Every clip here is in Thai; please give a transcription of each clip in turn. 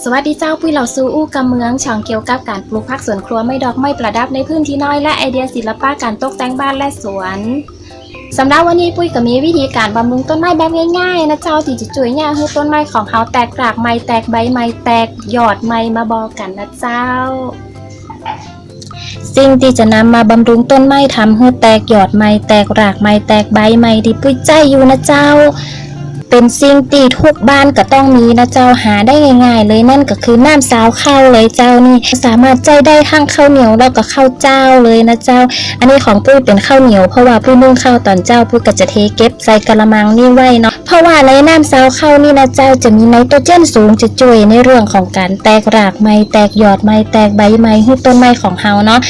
สวัสดีเจ้าปุ้ยเหล่าซูอู้กำเมืองช่องเกี่ยวกับการปลูกผักสวนครัวไม่ดอกไม่ประดับในพื้นที่น้อยและไอเดียศิลปะการตกแต่งบ้านและสวนสำหรับวันนี้ปุ้ยก็มีวิธีการบำรุงต้นไม้แบบง่ายๆนะเจ้าที่จะช่วยเนี่ยให้ต้นไม้ของเขาแตกกรากใหม่แตกใบใหม่แตกยอดใหม่มาบอกกันนะเจ้า สิ่งที่จะนำมาบำรุงต้นไม้ทำให้แตกยอดใหม่แตกรากใหม่แตกใบใหม่ที่ปุ้ยใจอยู่นะเจ้า เป็นสิ่งที่ทุกบ้านก็ต้องมีนะเจ้าหาได้ง่ายๆเลยนั่นก็คือน้ำสาวข้าวเลยเจ้านี่สามารถใจได้ทั้งข้าวเหนียวแล้วก็ข้าวเจ้าเลยนะเจ้า อันนี้ของปุ้ยเป็นข้าวเหนียวเพราะว่าปุ้ยนึ่งข้าวตอนเจ้าปุ้ยก็จะเทเก็บใส่กระมังนี่ไว้เนาะเพราะว่าในน้ำสาวข้าวนี่นะเจ้าจะมีไนโตรเจนสูงจะช่วยในเรื่องของการแตกรากใหม่แตกยอดใหม่แตกใบใหม่ให้ต้นไม้ของเฮาเนาะ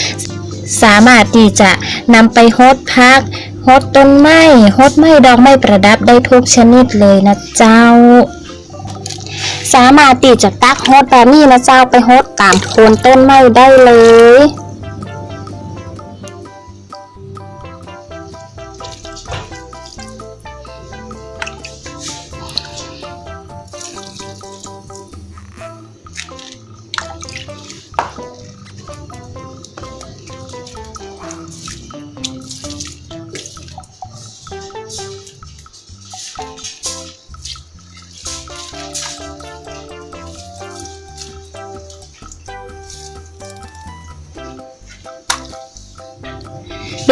สามารถที่จะนำไปฮดพักฮดต้นไม้ฮดไม้ดอกไม้ประดับได้ทุกชนิดเลยนะเจ้า สามารถที่จะตักฮดแบบนี้นะเจ้าไปฮดตามโคนต้นไม้ได้เลย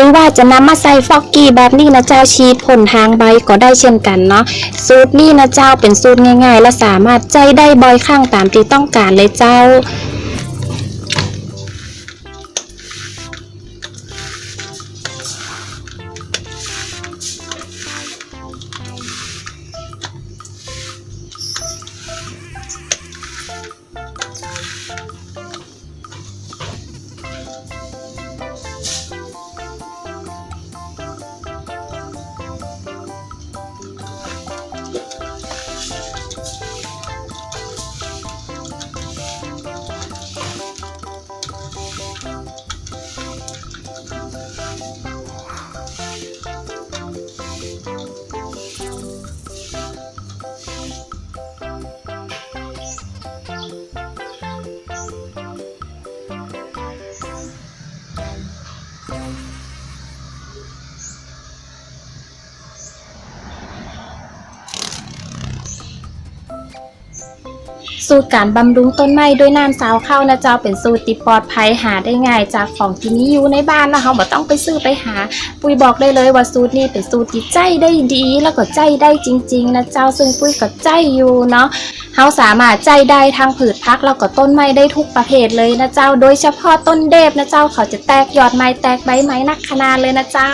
รือว่าจะนำมาใส่ฟอกกี้แบบนี้นะเจ้าชีดผลทางใบก็ได้เช่นกันเนาะสูตรนี้นะเจ้าเป็นสูตรง่าย ๆ และสามารถใจได้บ่อยข้างตามที่ต้องการเลยเจ้า สูตรการบำรุงต้นไม้ด้วยน้ำซาวข้าวนะเจ้าเป็นสูตรที่ปลอดภัยหาได้ง่ายจากของที่มีอยู่ในบ้านนะเขาบ่ต้องไปซื้อไปหา ปุ้ยบอกได้เลยว่าสูตรนี้เป็นสูตรที่ใจได้ดีแล้วก็ใจได้จริง ๆ นะเจ้าซึ่งปุ้ยก็ใจอยู่เนาะเขาสามารถใจได้ทางผืชพักแล้วก็ต้นไม้ได้ทุกประเภทเลยนะเจ้า โดยเฉพาะต้นเดบนะเจ้าเขาจะแตกยอดไม้แตกใบไม้นักขนาดเลยนะเจ้า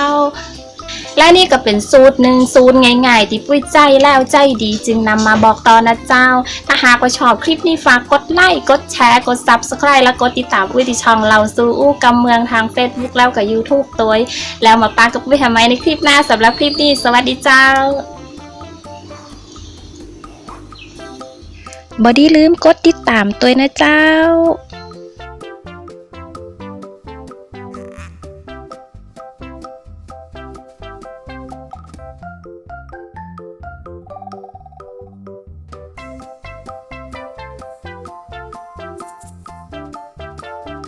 และนี่ก็เป็นสูตรหนึ่งสูตรง่ายๆ ที่ปุ้ยใจแล้วใจดีจึงนำมาบอกต่อนะเจ้า ถ้าหากว่าชอบคลิปนี้ฝากกดไลค์กดแชร์กด Subscribe และกดติดตามปุ้ยที่ช่องเราซูอู้กำเมืองทาง Facebook แล้วกับ YouTube ตัวแล้วมาปากับปุ้ยทำไมในคลิปหน้าสำหรับคลิปนี้ สวัสดีเจ้าบอดี้ลืมกดติดตามตัวนะเจ้า